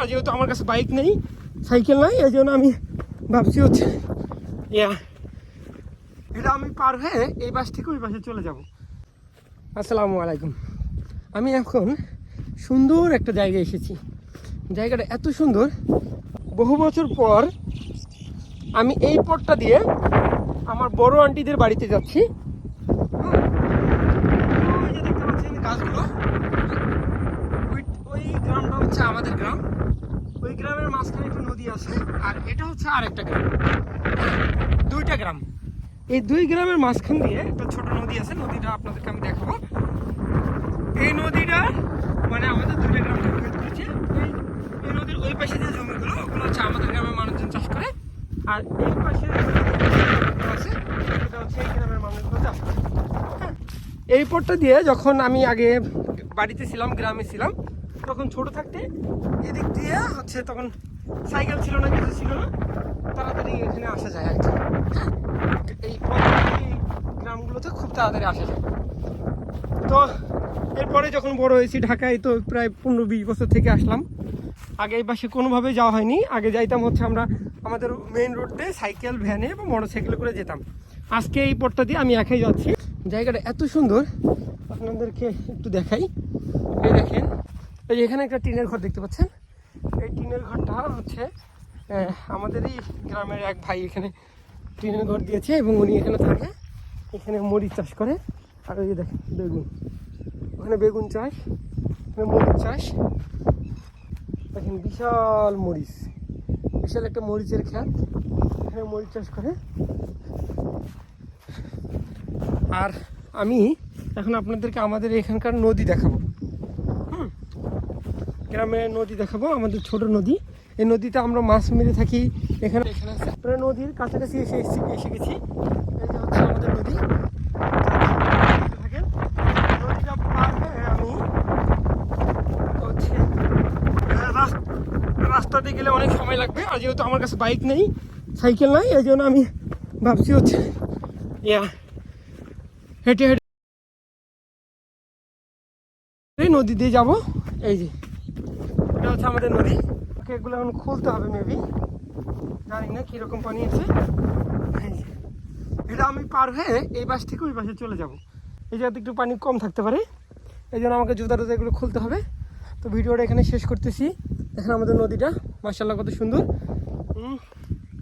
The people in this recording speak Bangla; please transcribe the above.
আর যেহেতু আমার কাছে বাইক নেই সাইকেল নাই, এই জন্য আমি ভাবছি হচ্ছে, ইয়া, এটা আমি পার হয়ে এই বাস থেকে ওই বাসে চলে যাব। আসসালামু আলাইকুম। আমি এখন সুন্দর একটা জায়গায় এসেছি। জায়গাটা এত সুন্দর। বহু বছর পর আমি এই পথটা দিয়ে আমার বড় আন্টিদের বাড়িতে যাচ্ছি হুম। ওই যে দেখতে পাচ্ছেন গাছগুলো ওই ওই গ্রামটা হচ্ছে আমাদের গ্রাম ওই গ্রামের মাঝখানে একটা নদী আছে আর এটা হচ্ছে আর একটা গ্রাম। দুইটা গ্রাম। এই দুই গ্রামের মাঝখান দিয়ে একটা ছোট নদী আছে নদীটা আপনাদেরকে আমি দেখাবো। এই নদীটা মানে আমাদের দুইটা গ্রামকে ভেদ করেছে। এই নদীর ওই পাশে যে জমিগুলো ওগুলো হচ্ছে আমাদের গ্রামের মানুষজন চাষ করে। আর এই পাশে আছে সেটা হচ্ছে এই গ্রামের মানুষগুলো চাষ করে। হ্যাঁ। এই পথটা দিয়ে যখন আমি আগে বাড়িতে ছিলাম গ্রামে ছিলাম তখন ছোট থাকতে এদিক দিয়ে হচ্ছে তখন সাইকেল ছিল না, কিছু ছিল না, তাড়াতাড়ি এখানে আসা যায় আর কি। এই গ্রামগুলোতে খুব তাড়াতাড়ি আসা যায়। তো এরপরে যখন বড় হয়েছি ঢাকায়, তো প্রায় পনেরো বিশ বছর থেকে আসলাম। আগে এই পাশে কোনোভাবেই যাওয়া হয়নি। আগে যাইতাম হচ্ছে আমরা আমাদের মেইন রোড দিয়ে সাইকেল ভ্যানে বা মোটর সাইকেলে করে যেতাম। আজকে এই পথটা দিয়ে আমি একাই যাচ্ছি। জায়গাটা এত সুন্দর। আপনাদেরকে একটু দেখাই। এই দেখেন এই এখানে একটা টিনের ঘর দেখতে পাচ্ছেন? এই টিনের ঘরটা হচ্ছে আমাদেরই গ্রামের এক ভাই এখানে টিনের ঘর দিয়েছে এবং উনি এখানে থাকে। এখানে মরিচ চাষ করে। আর ওই যে দেখেন, বেগুন। ওখানে বেগুন চাষ, এখানে মরিচ চাষ। দেখেন, বিশাল মরিচ। বিশাল একটা মরিচের খ্যাত এখানে মরিচ চাষ করে। আর আমি এখন আপনাদেরকে আমাদের এখানকার নদী দেখাবো। গ্রামের নদী দেখাবো, আমাদের ছোট নদী। এই নদীতে আমরা মাছ মেরে থাকি। এখানে এখানে প্রায় নদীর কাছাকাছি এসে এসে এসে গেছি। হচ্ছে আমাদের নদী। থাকেন নদীটা পার হয়ে আমি হচ্ছে রাস্তাতে গেলে অনেক সময় লাগবে। আর যেহেতু আমার কাছে বাইক নেই, সাইকেল নাই, এই জন্য আমি ভাবছি হচ্ছে, ইয়া, হেঁটে হেঁটে নদী দিয়ে যাব। এই যে। এটা হচ্ছে আমাদের নদী। এগুলো এখন খুলতে হবে মেবি জানি না কীরকম পানি আছে এটা আমি পার হয়ে এই বাস থেকে ওই বাসে চলে যাব। এই জায়গাতে একটু পানি কম থাকতে পারে। এই জন্য আমাকে জুতা টুতা এগুলো খুলতে হবে। তো ভিডিওটা এখানে শেষ করতেছি। এখানে আমাদের নদীটা মার্শাল্লাহ কত সুন্দর।